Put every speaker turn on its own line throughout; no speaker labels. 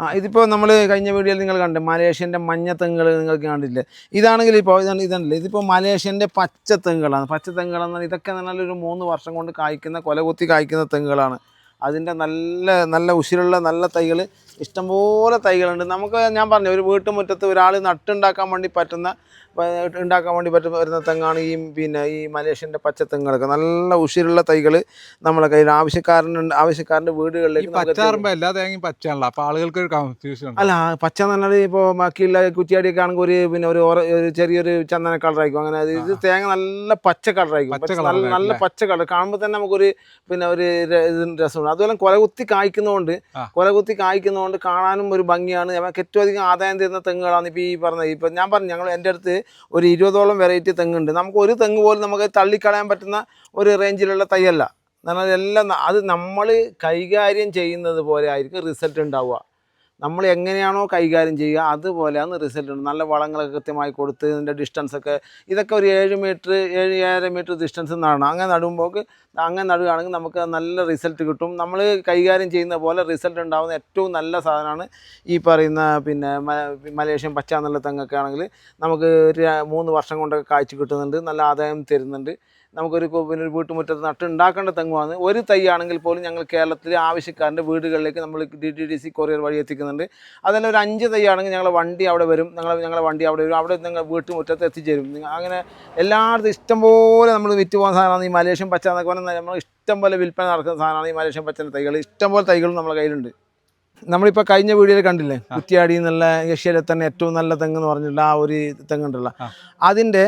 ആ ഇതിപ്പോൾ നമ്മൾ കഴിഞ്ഞ വീഡിയോയിൽ നിങ്ങൾ കണ്ടു മലേഷ്യന്റെ മഞ്ഞ തെങ്ങുകൾ നിങ്ങൾക്ക് കണ്ടില്ലേ ഇതാണെങ്കിൽ ഇപ്പോൾ ഇതാണ് ഇതല്ലേ ഇതിപ്പോൾ മലേഷ്യന്റെ പച്ച തെങ്ങുകളാണ്. പച്ച തെങ്ങുകളെന്ന് ഇതൊക്കെ നല്ല ഒരു മൂന്ന് വർഷം കൊണ്ട് കായ്ക്കുന്ന കൊലകുത്തി കായ്ക്കുന്ന തെങ്ങുകളാണ്. അതിന്റെ നല്ല നല്ല ഉശിരുള്ള നല്ല തൈകൾ ഇഷ്ടംപോലെ തൈകളുണ്ട്. നമുക്ക് ഞാൻ പറഞ്ഞു ഒരു വീട്ടുമുറ്റത്ത് ഒരാൾ നട്ടുണ്ടാക്കാൻ വേണ്ടി പറ്റുന്ന ഉണ്ടാക്കാൻ വേണ്ടി പറ്റും വരുന്ന തെങ്ങാണ് ഈ പിന്നെ ഈ മലേഷ്യന്റെ പച്ച തെങ്ങുകളൊക്കെ നല്ല ഉഷിരുള്ള തൈകൾ നമ്മളെ കയ്യിൽ ആവശ്യക്കാരനുണ്ട്
ആവശ്യക്കാരന്റെ
വീടുകളിലേക്ക് നമുക്ക് എത്തിക്കും.
പച്ചാറുമ്പോ എല്ലാ തേങ്ങയും പച്ചയാണല്ലോ. അപ്പൊ ആളുകൾക്ക് ഒരു കൺഫ്യൂഷൻ
അല്ല പച്ച എന്ന് പറഞ്ഞാൽ ഇപ്പോൾ ബാക്കിയുള്ള കുറ്റിയാടിയൊക്കെ ആണെങ്കിൽ ഒരു പിന്നെ ഒരു ഒരു ചെറിയൊരു ചന്ദന കളറായിരിക്കും. അങ്ങനെ ഇത് തേങ്ങ നല്ല പച്ച കളറായിരിക്കും. നല്ല പച്ച കളർ കാണുമ്പോൾ തന്നെ നമുക്കൊരു പിന്നെ ഒരു രസമുണ്ട്. അതുപോലെ കൊലകുത്തി കായ്ക്കുന്നതുകൊണ്ട്. കൊലകുത്തി കായ്ക്കുന്നതുകൊണ്ട് കാണാനും ഒരു ഭംഗിയാണ്. നമുക്ക് ഏറ്റവും അധികം ആദായം തരുന്ന തെങ്ങുകളാണ് ഇപ്പോൾ ഈ പറഞ്ഞത് ഇപ്പം ഞാൻ പറഞ്ഞു ഞങ്ങൾ എന്റെ അടുത്ത് ഒരു ഇരുപതോളം വെറൈറ്റി തെങ്ങുണ്ട്. നമുക്ക് ഒരു തെങ്ങ് പോലും നമുക്ക് തള്ളിക്കളയാൻ പറ്റുന്ന ഒരു റേഞ്ചിലുള്ള തൈയല്ല. എന്നാൽ എല്ലാം അത് നമ്മൾ കൈകാര്യം ചെയ്യുന്നത് പോലെ ആയിരിക്കും റിസൾട്ട് ഉണ്ടാവുക. നമ്മൾ എങ്ങനെയാണോ കൈകാര്യം ചെയ്യുക അതുപോലെയാണ് റിസൾട്ട് ഉണ്ട് നല്ല വളങ്ങളൊക്കെ കൃത്യമായി കൊടുത്ത് ഇതിന്റെ ഡിസ്റ്റൻസ് ഒക്കെ ഇതൊക്കെ ഒരു ഏഴ് മീറ്റർ ഏഴ് ഏഴര മീറ്റർ ഡിസ്റ്റൻസ് നടണം. അങ്ങനെ നടുമ്പോൾ അങ്ങനെ നടുകയാണെങ്കിൽ നമുക്ക് നല്ല റിസൾട്ട് കിട്ടും. നമ്മൾ കൈകാര്യം ചെയ്യുന്ന പോലെ റിസൾട്ട് ഉണ്ടാകുന്ന ഏറ്റവും നല്ല സാധനമാണ് ഈ പറയുന്ന പിന്നെ മലേഷ്യൻ പച്ച എന്നുള്ള തെങ്ങൊക്കെ ആണെങ്കിൽ നമുക്ക് ഒരു മൂന്ന് വർഷം കൊണ്ടൊക്കെ കാഴ്ച കിട്ടുന്നുണ്ട്. നല്ല ആദായം തരുന്നുണ്ട്. നമുക്കൊരു പിന്നെ ഒരു വീട്ടുമുറ്റത്ത് നട്ടുണ്ടാക്കേണ്ട തെങ്ങുമാണ് ഒരു തൈയാണെങ്കിൽ പോലും ഞങ്ങൾ കേരളത്തിലെ ആവശ്യക്കാരന്റെ വീടുകളിലേക്ക് നമ്മൾ D T D C courier വഴി എത്തിക്കുന്നുണ്ട്. അതല്ല ഒരു അഞ്ച് തൈയാണെങ്കിൽ ഞങ്ങളെ വണ്ടി അവിടെ വരും. ഞങ്ങൾ ഞങ്ങളെ വണ്ടി അവിടെ വരും. അവിടെ നിങ്ങൾ വീട്ടുമുറ്റത്ത് എത്തിച്ചേരും. അങ്ങനെ എല്ലായിടത്തും ഇഷ്ടംപോലെ നമ്മൾ വിറ്റ് പോകുന്ന സാധനമാണ് ഈ മലേഷ്യൻ പച്ച എന്നൊക്കെ പറഞ്ഞാൽ നമ്മൾ ഇഷ്ടംപോലെ വിൽപ്പന നടക്കുന്ന സാധനമാണ് ഈ മലേഷ്യൻ പച്ചന്റെ തൈകൾ. ഇഷ്ടംപോലെ തൈകളും നമ്മുടെ കയ്യിലുണ്ട്. നമ്മളിപ്പോൾ കഴിഞ്ഞ വീഡിയോയിൽ കണ്ടില്ലേ? കുറ്റിയാടി എന്നുള്ള ഏഷ്യയിലെ തന്നെ ഏറ്റവും നല്ല തെങ്ങ് എന്ന് പറഞ്ഞിട്ടുള്ള ആ ഒരു തെങ്ങ്
ഉണ്ടല്ലോ.
അതിന്റെ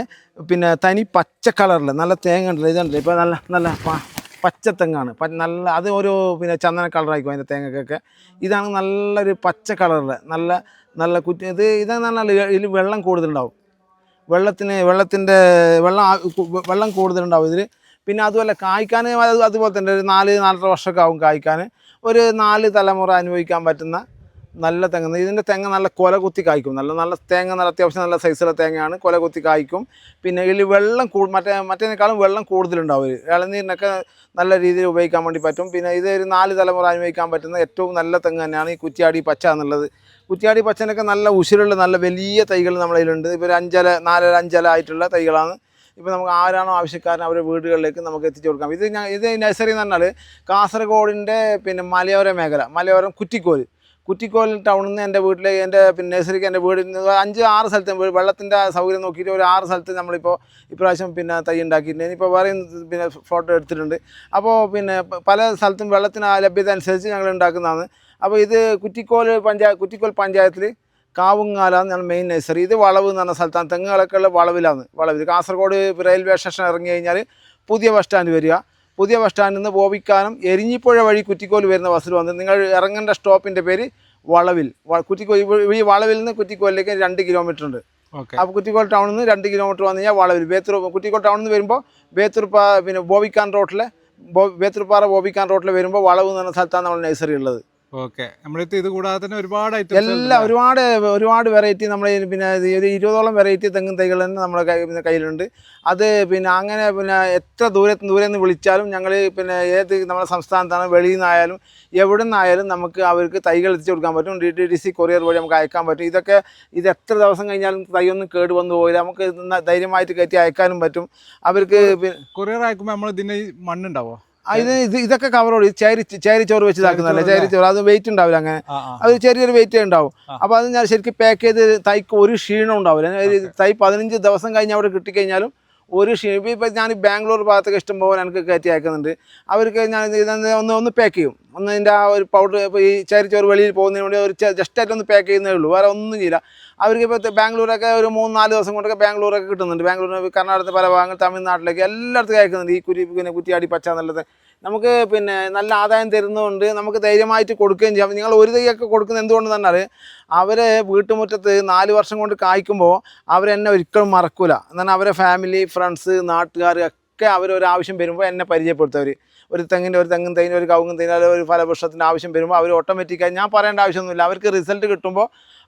പിന്നെ തനി പച്ച കളറിൽ നല്ല തേങ്ങ ഉണ്ടല്ലോ. ഇതുണ്ടല്ലോ ഇപ്പോൾ നല്ല നല്ല പച്ച തെങ്ങാണ്. നല്ല അത് ഒരു പിന്നെ ചന്ദന കളറായിരിക്കും അതിന്റെ തേങ്ങക്കൊക്കെ. ഇതാണ് നല്ലൊരു പച്ച കളറിൽ നല്ല നല്ല കുറ്റി ഇത് ഇതാണ് പറഞ്ഞാൽ ഇതിൽ വെള്ളം കൂടുതലുണ്ടാവും. വെള്ളത്തിന് വെള്ളത്തിന്റെ വെള്ളം വെള്ളം കൂടുതലുണ്ടാവും. ഇതിൽ പിന്നെ അതുപോലെ കായ്ക്കാൻ അതുപോലെ തന്നെ ഒരു നാല് നാലര വർഷമൊക്കെ ആവും കായ്ക്കാൻ. ഒരു നാല് തലമുറ അനുഭവിക്കാൻ പറ്റുന്ന നല്ല തെങ്ങ്. ഇതിന്റെ തേങ്ങ നല്ല കൊല കുത്തി കായ്ക്കും. നല്ല നല്ല തേങ്ങ നല്ല അത്യാവശ്യം നല്ല സൈസുള്ള തേങ്ങയാണ്. കൊല കുത്തി കായ്ക്കും. പിന്നെ ഇതിൽ വെള്ളം കൂ മറ്റേ മറ്റേതിനേക്കാളും വെള്ളം കൂടുതലുണ്ടാവും ഇളനീരിനൊക്കെ നല്ല രീതിയിൽ ഉപയോഗിക്കാൻ വേണ്ടി പറ്റും. പിന്നെ ഇത് ഒരു നാല് തലമുറ അനുഭവിക്കാൻ പറ്റുന്ന ഏറ്റവും നല്ല തെങ്ങ് തന്നെയാണ് ഈ കുറ്റിയാടി പച്ച എന്നുള്ളത്. കുറ്റിയാടി പച്ചനൊക്കെ നല്ല ഉശിരുള്ള നല്ല വലിയ തൈകൾ നമ്മളതിലുണ്ട് ഇപ്പോൾ ഒരു അഞ്ചല നാലര അഞ്ചല ആയിട്ടുള്ള തൈകളാണ്. ഇപ്പോൾ നമുക്ക് ആരാണോ ആവശ്യക്കാരൻ അവരുടെ വീടുകളിലേക്ക് നമുക്ക് എത്തിച്ചു കൊടുക്കാം. ഇത് ഞാൻ ഇത് നഴ്സറി എന്ന് പറഞ്ഞാൽ കാസർഗോഡിന്റെ പിന്നെ മലയോര മേഖല മലയോരം കുറ്റിക്കോൽ കുറ്റിക്കോൽ ടൗണിൽ നിന്ന് എന്റെ വീട്ടിലേക്ക് എന്റെ പിന്നെ നഴ്സറിക്ക് എന്റെ നിന്ന് അഞ്ച് ആറ് സ്ഥലത്ത് വെള്ളത്തിന്റെ സൗകര്യം നോക്കിയിട്ട് ഒരു ആറ് സ്ഥലത്ത് നമ്മളിപ്പോൾ ഇപ്രാവശ്യം പിന്നെ തൈ ഉണ്ടാക്കിയിട്ടുണ്ട്. ഇനിയിപ്പോൾ വേറെയും പിന്നെ ഫോട്ടോ എടുത്തിട്ടുണ്ട്. അപ്പോൾ പിന്നെ പല സ്ഥലത്തും വെള്ളത്തിന് ലഭ്യത അനുസരിച്ച് ഞങ്ങൾ ഉണ്ടാക്കുന്നതാണ്. അപ്പോൾ ഇത് കുറ്റിക്കോൽ പഞ്ചായ കുറ്റിക്കോൽ പഞ്ചായത്തിൽ കാവുങ്ങാലാണ് എന്നാണ് മെയിൻ നഴ്സറി ഇത് വളവ് എന്ന് പറഞ്ഞ സ്ഥലത്താണ്. തെങ്ങുകളൊക്കെ ഉള്ള വളവിലാണ്. വളവിൽ കാസർഗോഡ് റെയിൽവേ സ്റ്റേഷൻ ഇറങ്ങി കഴിഞ്ഞാൽ പുതിയ ബസ് സ്റ്റാൻഡ് വരിക. പുതിയ ബസ് സ്റ്റാൻഡിൽ നിന്ന് ബോബിക്കാനം എരിഞ്ഞിപ്പുഴ വഴി കുറ്റിക്കോൽ വരുന്ന ബസ്സിൽ വന്ന് നിങ്ങൾ ഇറങ്ങേണ്ട സ്റ്റോപ്പിന്റെ പേര് വളവിൽ. കുറ്റിക്കോ ഈ- വളവിൽ നിന്ന് കുറ്റിക്കോലിലേക്ക് രണ്ട് കിലോമീറ്റർ ഉണ്ട്.
ഓക്കെ.
അപ്പോൾ കുറ്റിക്കോൽ ടൗണിൽ നിന്ന് രണ്ട് കിലോമീറ്റർ വന്നു കഴിഞ്ഞാൽ വളവിൽ. ബേത്തൂർ കുറ്റിക്കോൽ ടൗണിൽ നിന്ന് വരുമ്പോൾ ബേത്തൂർ പിന്നെ ബോബിക്കാൻ റോട്ടിലെ ബോ ബേത്തൂർപ്പാറ ബോബിക്കാൻ റോട്ടിൽ വരുമ്പോൾ വളവ് എന്ന് പറഞ്ഞ സ്ഥലത്താണ് നമ്മൾ നഴ്സറി ഉള്ളത്.
ഓക്കെ. നമ്മളിത് ഇത് കൂടാതെ തന്നെ ഒരുപാട്
എല്ലാം ഒരുപാട് ഒരുപാട് വെറൈറ്റി നമ്മൾ പിന്നെ ഒരു ഇരുപതോളം വെറൈറ്റി തെങ്ങും തൈകൾ തന്നെ നമ്മുടെ പിന്നെ കയ്യിലുണ്ട്. അത് പിന്നെ അങ്ങനെ പിന്നെ എത്ര ദൂരത്ത് ദൂരെ നിന്ന് വിളിച്ചാലും ഞങ്ങൾ പിന്നെ ഏത് നമ്മുടെ സംസ്ഥാനത്താണ് വെളിയിൽ നിന്നായാലും എവിടെ നിന്നായാലും നമുക്ക് അവർക്ക് തൈകൾ എത്തിച്ചു കൊടുക്കാൻ പറ്റും. D T D C courier വഴി നമുക്ക് അയക്കാൻ പറ്റും. ഇതൊക്കെ ഇത് എത്ര ദിവസം കഴിഞ്ഞാലും തൈയൊന്നും കേട് വന്നു പോയില്ല നമുക്ക് ധൈര്യമായിട്ട് കയറ്റി അയക്കാനും പറ്റും. അവർക്ക്
കൊറിയർ അയക്കുമ്പോൾ നമ്മൾ ഇതിന് മണ്ണുണ്ടാവുമോ മണ്ണുണ്ടാവോ?
ഇത് ഇത് ഇതൊക്കെ കവറോട് ചേരി ചേരി ചോറ് വെച്ച് ഇതാക്കുന്നതല്ലേ? ചേരി ചോറ്. അത് വെയിറ്റ് ഉണ്ടാവില്ല അങ്ങനെ. അത് ചെറിയൊരു വെയിറ്റ് ഉണ്ടാവും.
അപ്പൊ
അപ്പോൾ അത് ഞാൻ ശരിക്കും പാക്ക് ചെയ്ത് തൈക്ക് ഒരു ക്ഷീണം ഉണ്ടാവില്ല. തൈ പതിനഞ്ച് ദിവസം കഴിഞ്ഞ് അവിടെ കിട്ടിക്കഴിഞ്ഞാലും ഒരു ക്ഷീണം. ഇപ്പൊ ഇപ്പോൾ ഞാൻ ബാംഗ്ലൂർ ഭാഗത്തൊക്കെ ഇഷ്ടംപോലെ എനിക്ക് കയറ്റി അയക്കുന്നുണ്ട്. അവർക്ക് ഞാൻ ഒന്ന് ഒന്ന് പാക്ക് ചെയ്യും. ഒന്ന് ഇതിന്റെ ആ ഒരു പൗഡർ ഇപ്പോൾ ഈ ചേരിച്ചോറ് വെളിയിൽ പോകുന്നതിന് വേണ്ടി ഒരു ജസ്റ്റ് ആയിട്ട് ഒന്ന് പാക്ക് ചെയ്യുന്നേ ഉള്ളൂ. വേറെ ഒന്നും ചെയ്യില്ല. അവർക്ക് ഇപ്പോൾ ബാംഗ്ലൂരൊക്കെ ഒരു മൂന്ന് നാല് ദിവസം കൊണ്ടൊക്കെ ബാംഗ്ലൂരൊക്കെ കിട്ടുന്നുണ്ട്. ബാംഗ്ലൂരിന് കർണാടകത്തിൽ പല ഭാഗങ്ങൾ തമിഴ്നാട്ടിലേക്ക് എല്ലായിടത്തും അയക്കുന്നുണ്ട്. ഈ കുരി പിന്നെ കുറ്റിയാടി പച്ച എന്നുള്ളത് നമുക്ക് പിന്നെ നല്ല ആദായം തരുന്നതുകൊണ്ട് നമുക്ക് ധൈര്യമായിട്ട് കൊടുക്കുകയും ചെയ്യാം. നിങ്ങൾ ഒരു തൈയൊക്കെ കൊടുക്കുന്നത് എന്തുകൊണ്ട് തന്നാൽ അവർ വീട്ടുമുറ്റത്ത് നാല് വർഷം കൊണ്ട് കായ്ക്കുമ്പോൾ അവരെന്നെ ഒരിക്കലും മറക്കൂല. എന്നാൽ അവരെ ഫാമിലി ഫ്രണ്ട്സ് നാട്ടുകാർ ഒക്കെ അവരൊരാവശ്യം വരുമ്പോൾ എന്നെ പരിചയപ്പെടുത്തവർ ഒരു തെങ്ങിന്റെ ഒരു തെങ്ങും തൈന്റെ ഒരു കവുങ്ങും തൈന് ഒരു ഫലവൃക്ഷത്തിന്റെ ആവശ്യം വരുമ്പോൾ അവർ ഓട്ടോമാറ്റിക്കായി ഞാൻ പറയേണ്ട ആവശ്യമൊന്നുമില്ല. അവർക്ക് റിസൾട്ട് കിട്ടുമ്പോൾ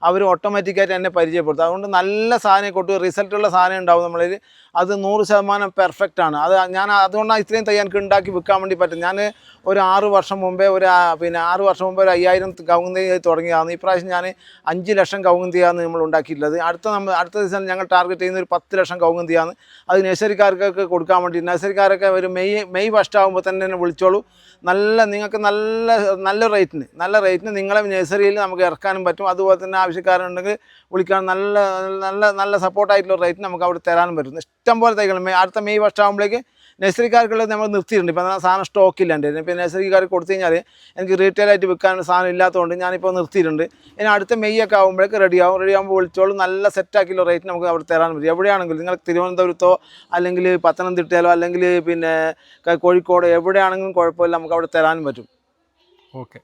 അവർ ഓട്ടോമാറ്റിക്കായിട്ട് എന്നെ പരിചയപ്പെടുത്തും. അതുകൊണ്ട് നല്ല സാധനം കൊട്ടു റിസൾട്ടുള്ള സാധനം ഉണ്ടാവും നമ്മളിൽ അത് നൂറ് ശതമാനം പെർഫെക്റ്റ് ആണ്. അത് ഞാൻ അതുകൊണ്ടാണ് ഇത്രയും തയ്യാൻ ഉണ്ടാക്കി വിൽക്കാൻ വേണ്ടി പറ്റും. ഞാൻ ഒരു ആറ് വർഷം മുമ്പേ ഒരു പിന്നെ ആറ് വർഷം മുമ്പേ ഒരു അയ്യായിരം കവുങ്ങ് തൈ തുടങ്ങിയതാണ് ഇപ്രാവശ്യം ഞാൻ അഞ്ച് ലക്ഷം കവുങ്ങ് തീയാണ് നമ്മൾ ഉണ്ടാക്കിയിട്ടുള്ളത്. അടുത്ത നമ്മൾ അടുത്ത ദിവസം ഞങ്ങൾ ടാർഗറ്റ് ചെയ്യുന്ന ഒരു പത്ത് ലക്ഷം കവുങ്ങ് തീയാണ് അത് നഴ്സറിക്കാർക്കൊക്കെ കൊടുക്കാൻ വേണ്ടി നഴ്സറിക്കാരൊക്കെ ഒരു മെയ് മെയ് ഫസ്റ്റ് ആകുമ്പോൾ തന്നെ എന്നെ വിളിച്ചോളൂ. നല്ല നിങ്ങൾക്ക് നല്ല നല്ല റേറ്റിന് നല്ല റേറ്റിന് നിങ്ങളെ നഴ്സറിയിൽ നമുക്ക് ഇറക്കാനും പറ്റും. അതുപോലെ തന്നെ ആവശ്യക്കാരുണ്ടെങ്കിൽ വിളിക്കാൻ നല്ല നല്ല നല്ല സപ്പോർട്ടായിട്ടുള്ള റേറ്റ് നമുക്ക് അവിടെ തരാനും പറ്റും. ഇഷ്ടം പോലെ തൈകൾ മെയ് അടുത്ത മെയ് വർഷമാകുമ്പോഴേക്ക് നഴ്സറിക്കാർക്കുള്ളത് നമ്മൾ നിർത്തിയിട്ടുണ്ട്. ഇപ്പം സാധനം സ്റ്റോക്ക് എന്റെ ഇപ്പം നഴ്സറിക്കാർക്ക് കൊടുത്തു കഴിഞ്ഞാൽ എനിക്ക് റീറ്റെയിലായിട്ട് വിൽക്കാൻ സാധനം ഇല്ലാത്തതുകൊണ്ട് ഞാനിപ്പോൾ നിർത്തിയിട്ടുണ്ട്. ഇനി അടുത്ത മെയ് ഒക്കെ ആകുമ്പോഴേക്ക് റെഡിയാവും ആവും. റെഡി ആകുമ്പോൾ വിളിച്ചോളും. നല്ല സെറ്റാക്കിയുള്ള റേറ്റ് നമുക്ക് അവിടെ തരാൻ പറ്റും. എവിടെയാണെങ്കിലും നിങ്ങൾ തിരുവനന്തപുരത്തോ അല്ലെങ്കിൽ പത്തനംതിട്ടയിലോ അല്ലെങ്കിൽ പിന്നെ കോഴിക്കോട് എവിടെയാണെങ്കിലും കുഴപ്പമില്ല നമുക്ക് അവിടെ തരാനും പറ്റും.
ഓക്കെ.